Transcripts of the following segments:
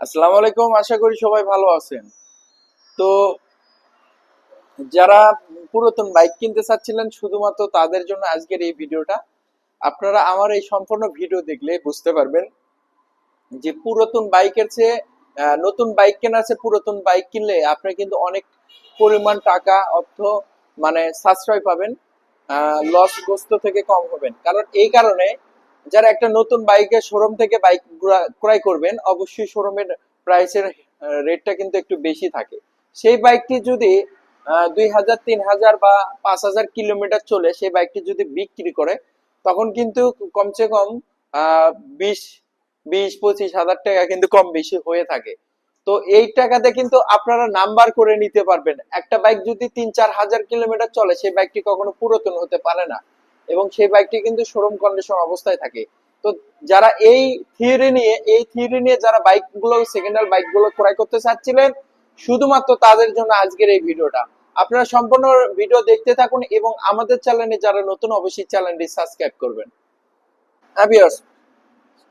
আসসালামু আলাইকুম, আশা করি সবাই ভালো আছেন। তো যারা পুরাতন বাইক কিনতে চাচ্ছিলেন, শুধুমাত্র তাদের জন্য আজকের এই ভিডিওটা। আপনারা আমার এই সম্পূর্ণ ভিডিও দেখলে বুঝতে পারবেন যে পুরাতন বাইকের চেয়ে নতুন বাইক কেনার চেয়ে পুরাতন বাইক কিনলে আপনি কিন্তু অনেক পরিমাণ টাকা, অর্থ মানে সাশ্রয় পাবেন লস গ্রস্ত থেকে কম হবেন। কারণ এই কারণে যারা একটা নতুন বাইকের শোরুম থেকে বাইক ক্রয় করবেন, অবশ্যই শোরুমের প্রাইসের রেটটা কিন্তু একটু বেশি থাকে। সেই বাইকটি যদি দুই হাজার, তিন হাজার বা পাঁচ হাজার কিলোমিটার চলে, সেই বাইকটি যদি বিক্রি করে, তখন কিন্তু কমসে কম বিশ বিশ, পঁচিশ হাজার টাকা কিন্তু কম বেশি হয়ে থাকে। তো এই টাকাতে কিন্তু আপনারা নাম্বার করে নিতে পারবেন। একটা বাইক যদি তিন চার হাজার কিলোমিটার চলে, সেই বাইকটি কখনো পুরাতন হতে পারে না। এবং সেই বাইকটি কিন্তু শোরুম কন্ডিশন অবস্থায় থাকে। তো যারা এই থিওরি নিয়ে এই থিওরি নিয়ে যারা বাইকগুলো সেকেন্ড হ্যান্ড বাইকগুলো ক্রয় করতে চাচ্ছিলেন শুধুমাত্র তাদের জন্য আজকের এই ভিডিওটা। আপনারা সম্পূর্ণ ভিডিও দেখতে থাকুন এবং আমাদের চ্যানেলে যারা নতুন অবশ্যই চ্যানেলটি সাবস্ক্রাইব করবেন। viewers,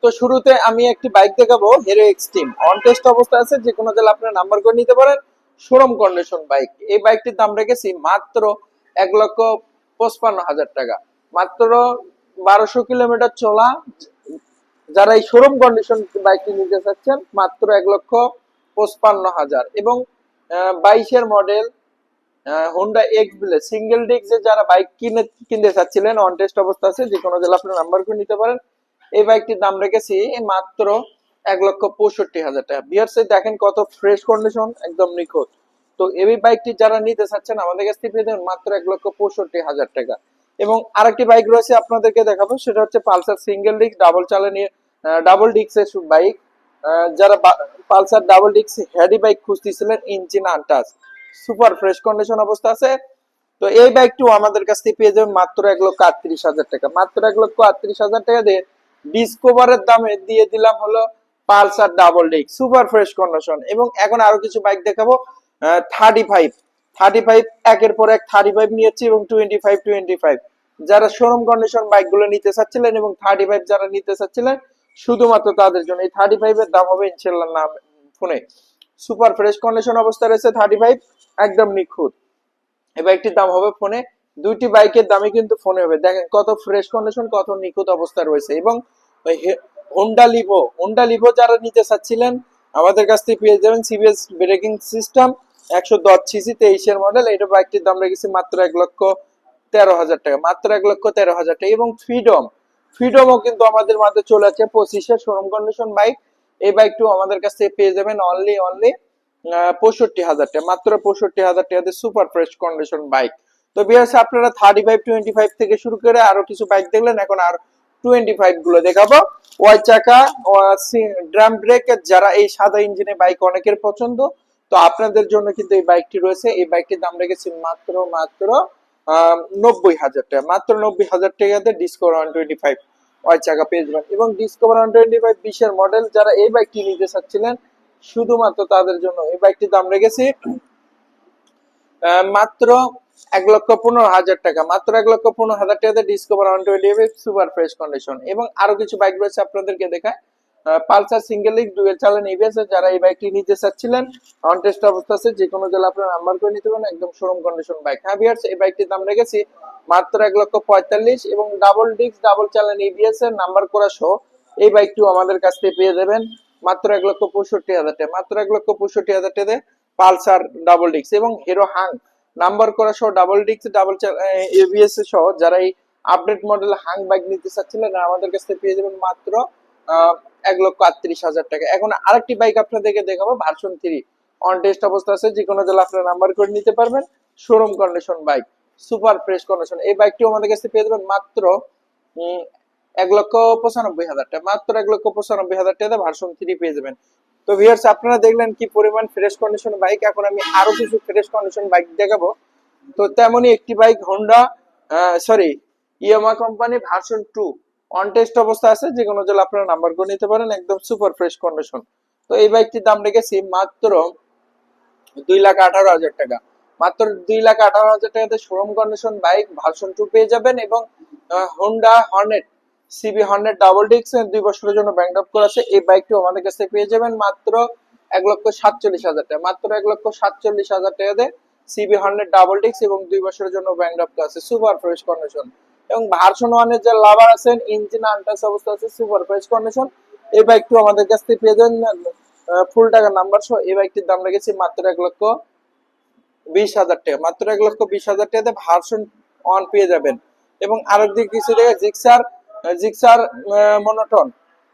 তো শুরুতে আমি একটি বাইক দেখাবো হিরো এক্সট্রিম অন টেস্ট অবস্থা আছে যে কোনো জেলা আপনার নাম্বার করে নিতে পারেন। শোরুম কন্ডিশন বাইক এই বাইকটির দাম রেখেছি মাত্র এক লক্ষ পঁচপান্ন হাজার টাকা। মাত্র বারোশো কিলোমিটার চলা। যারা এই শোরুম কন্ডিশন বাইকটি নিতে চাচ্ছেন, মাত্র এক লক্ষ পঁচপান্ন হাজার। এবং বাইশের model Honda X blade single যারা বাইক কিনে, কিনতে চাচ্ছিলেন অন টেস্ট অবস্থা আছে, যে কোনো জেলা নাম্বার করে নিতে পারেন। এই বাইকটির দাম রেখেছি মাত্র এক লক্ষ পঁয়ষট্টি হাজার টাকা। বিয়ার্সে দেখেন কত ফ্রেশ কন্ডিশন একদম নিখুঁত। তো এই বাইকটি যারা নিতে চাচ্ছেন, আমাদের কাছ থেকে মাত্র এক লক্ষ পঁয়ষট্টি হাজার টাকা। এবং আরেকটি বাইক রয়েছে আপনাদেরকে দেখাবো, সেটা হচ্ছে পালসার সিঙ্গেল ডিস্ক, ডাবল চালানি ডাবল ডিস্কের বাইক। যারা পালসার ডাবল ডিস্ক হেডি bike খুঁজতেছিলেন, engine untouched. Super fresh condition অবস্থা আছে। তো এই বাইকটিও আমাদের কাছ থেকে পেয়ে যাবেন মাত্র এক লক্ষ আটত্রিশ হাজার টাকা। মাত্র এক লক্ষ আটত্রিশ হাজার টাকা দিয়ে ডিসকোভারের দামে দিয়ে দিলাম হলো Pulsar double disc, super fresh condition. এবং এখন আরও কিছু বাইক দেখাবো থার্টি ফাইভ থার্টি ফাইভ একের পর এক থার্টি ফাইভ নিয়েছি এবং টোয়েন্টি ফাইভ টোয়েন্টি ফাইভ যারা শোরুম কন্ডিশন বাইকগুলো নিতে চাচ্ছিলেন এবং থার্টি ফাইভ যারা নিতে চাচ্ছিলেন, শুধুমাত্র তাদের জন্য। এই থার্টি ফাইভ এর দাম হবে ইনশাল্লাহ নাম, ফোনে। সুপার ফ্রেশ কন্ডিশন অবস্থা রয়েছে থার্টি ফাইভ একদম নিখুঁত। এই বাইকটির দাম হবে ফোনে। দুইটি বাইকের দামই কিন্তু ফোনে হবে। দেখেন কত ফ্রেশ কন্ডিশন কত নিখুঁত অবস্থা রয়েছে। এবং হোন্ডা লিভো হোন্ডা লিভো যারা নিতে চাচ্ছিলেন, আমাদের কাছ থেকে পেয়ে যাবেন সিবিএস ব্রেকিং সিস্টেম একশো দশ সিসি তেইশের মডেল এটা বাইকটির দাম রেখেছি মাত্র এক লক্ষ তেরো হাজার টাকা, মাত্র এক লক্ষ তেরো হাজার টাকা। এবং ফ্রিডম ফ্রিডমও কিন্তু আমাদের মাঝে চলে আছে পঁচিশে শোরুম কন্ডিশন বাইক এই বাইকটিও আমাদের কাছ পেয়ে যাবেন অনলি অনলি পঁয়ষট্টি হাজার টাকা, মাত্র পঁয়ষট্টি হাজার টাকাতে সুপার ফ্রেশ কন্ডিশন বাইক তো বিয়ার্স আপনারা থার্টি ফাইভ টোয়েন্টি ফাইভ থেকে শুরু করে আরও কিছু বাইক দেখলেন, এখন আর টোয়েন্টি ফাইভগুলো দেখাবো। ওয়াই চাকা ড্রাম ব্রেক যারা এই সাদা ইঞ্জিনে বাইক অনেকের পছন্দ তো আপনাদের জন্য কিন্তু এই বাইকটি রয়েছে। এই বাইকটির দাম রেখেছি মাত্র মাত্র নব্বই হাজার টাকা। মাত্র নব্বই হাজার টাকাতে Discover one twenty five Y চাকা পেয়ে যাবেন। এবং ডিসকভার ওয়ান টোয়েন্টি ফাইভ বিশের মডেল যারা এই বাইকটি নিতে চাচ্ছিলেন, শুধুমাত্র তাদের জন্য এই বাইকটির দাম রেখেছি মাত্র এক লক্ষ পনেরো হাজার টাকা। মাত্র এক লক্ষ পনেরো হাজার টাকাতে Discover one twenty five super fresh condition এবং আরও কিছু বাইক রয়েছে আপনাদেরকে দেখায়। পালসার সিঙ্গেল লিগ ডুয়েল চালান ইভিএস যারা এই বাইকটি নিতে চাচ্ছিলেন অন টেস্ট অবস্থা আছে যে কোনো জেলা আপনার নাম্বার করে নিতে পারেন একদম শোরুম কন্ডিশন বাইক হ্যাঁ বিয়ার্স এই বাইকটির দাম রেখেছি মাত্র এক লক্ষ পঁয়তাল্লিশ এবং ডাবল ডিস্ক ডাবল চালান ইভিএস এর নাম্বার করা সহ এই বাইকটিও আমাদের কাছ থেকে পেয়ে যাবেন মাত্র এক লক্ষ পঁয়ষট্টি হাজার টাকা মাত্র এক লক্ষ পঁয়ষট্টি হাজার টাকা পালসার ডাবল ডিস্ক এবং হিরো হাং নাম্বার করা সহ ডাবল ডিস্ক ডাবল এবিএস সহ যারা এই আপডেট মডেল হাং বাইক নিতে চাচ্ছিলেন আমাদের কাছ থেকে পেয়ে যাবেন মাত্র এক লক্ষ আটত্রিশ হাজার টাকা। এখন আরেকটি বাইক আপনাদেরকে দেখাবো ভার্সন থ্রি অন টেস্ট অবস্থা আছে, যে কোনো জেলা আপনারা নাম্বার করে নিতে পারবেন। Showroom condition bike super fresh condition এই বাইকটিও আমাদের কাছে পেয়ে যাবেন মাত্র এক লক্ষ পঁচানব্বই হাজার টাকা। মাত্র এক লক্ষ পঁচানব্বই হাজার টাকা ভার্সন থ্রি পেয়ে যাবেন। তো ভিউয়ার্স আপনারা দেখলেন কি পরিমাণ ফ্রেশ কন্ডিশন বাইক এখন আমি আরও কিছু ফ্রেশ কন্ডিশন বাইক দেখাবো। তো তেমনই একটি bike Honda sorry Yamaha company version two on test অবস্থা আছে, যে কোনো জল আপনারা নাম্বার করে নিতে পারেন, একদম সুপার ফ্রেশ কন্ডিশন তো এই বাইকটির দাম রেখেছি মাত্র দুই লাখ আঠারো হাজার টাকা। মাত্র দুই লাখ আঠারো হাজার টাকাতে showroom condition bike version two পেয়ে যাবেন এবং Honda Hornet CB hundred double ডিক্স দুই বছরের জন্য ব্যাংক ড্রাফট করা আছে। এই বাইকটি আমাদের কাছে পেয়ে যাবেন মাত্র এক লক্ষ সাতচল্লিশ হাজার টাকা। মাত্র এক লক্ষ সাতচল্লিশ হাজার টাকা দিয়ে সিবি হান্ড্রেড ডাবল ডিক্স এবং দুই বছরের জন্য ব্যাংক ড্রাফট করা সুপার ফ্রেশ কন্ডিশন এবং ভার্সন ওয়ানের যে লাভার আছেন, ইঞ্জিন আনটাচ অবস্থা আছে, সুপার ফ্রেশ কন্ডিশন। এই বাইকটি আমাদের কাছ থেকে পেয়ে যাবেন ফুল টাকা নাম্বার সহ। এই বাইকটির দাম রেখেছি মাত্র এক লক্ষ বিশ হাজার টাকা। মাত্র এক লক্ষ বিশ হাজার টাকাতে ভার্সন ওয়ান পেয়ে যাবেন। এবং আরেক দিক কিছু দেখে, Gixxer Gixxer monotone.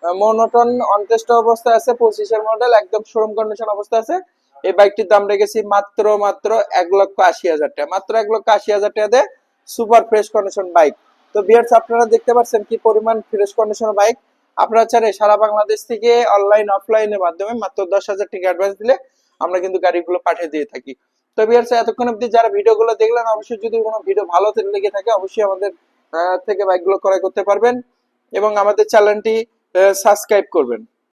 Monotone on test অবস্থায় আছে, পঁচিশের মডেল একদম শোরুম কন্ডিশন অবস্থা আছে। এই বাইকটির দাম রেখেছি মাত্র মাত্র এক লক্ষ আশি হাজার টাকা। মাত্র এক লক্ষ আশি হাজার টাকাতে সুপার ফ্রেশ কন্ডিশন বাইক। তো বিয়ার্স আপনারা দেখতে পাচ্ছেন কি পরিমাণ ফ্রেশ কন্ডিশন বাইক। আপনারা চাইলে সারা বাংলাদেশ থেকে অনলাইন অফলাইনের মাধ্যমে মাত্র দশ হাজার টাকা অ্যাডভান্স দিলে আমরা কিন্তু গাড়িগুলো পাঠিয়ে দিয়ে থাকি। তো বিয়ার্স এতক্ষণ অব্দি যারা ভিডিওগুলো দেখলেন, অবশ্যই যদি কোনো ভিডিও ভালো লেগে থাকে, অবশ্যই আমাদের থেকে বাইকগুলো ক্রয় করতে পারবেন এবং আমাদের চ্যানেলটি সাবস্ক্রাইব করবেন।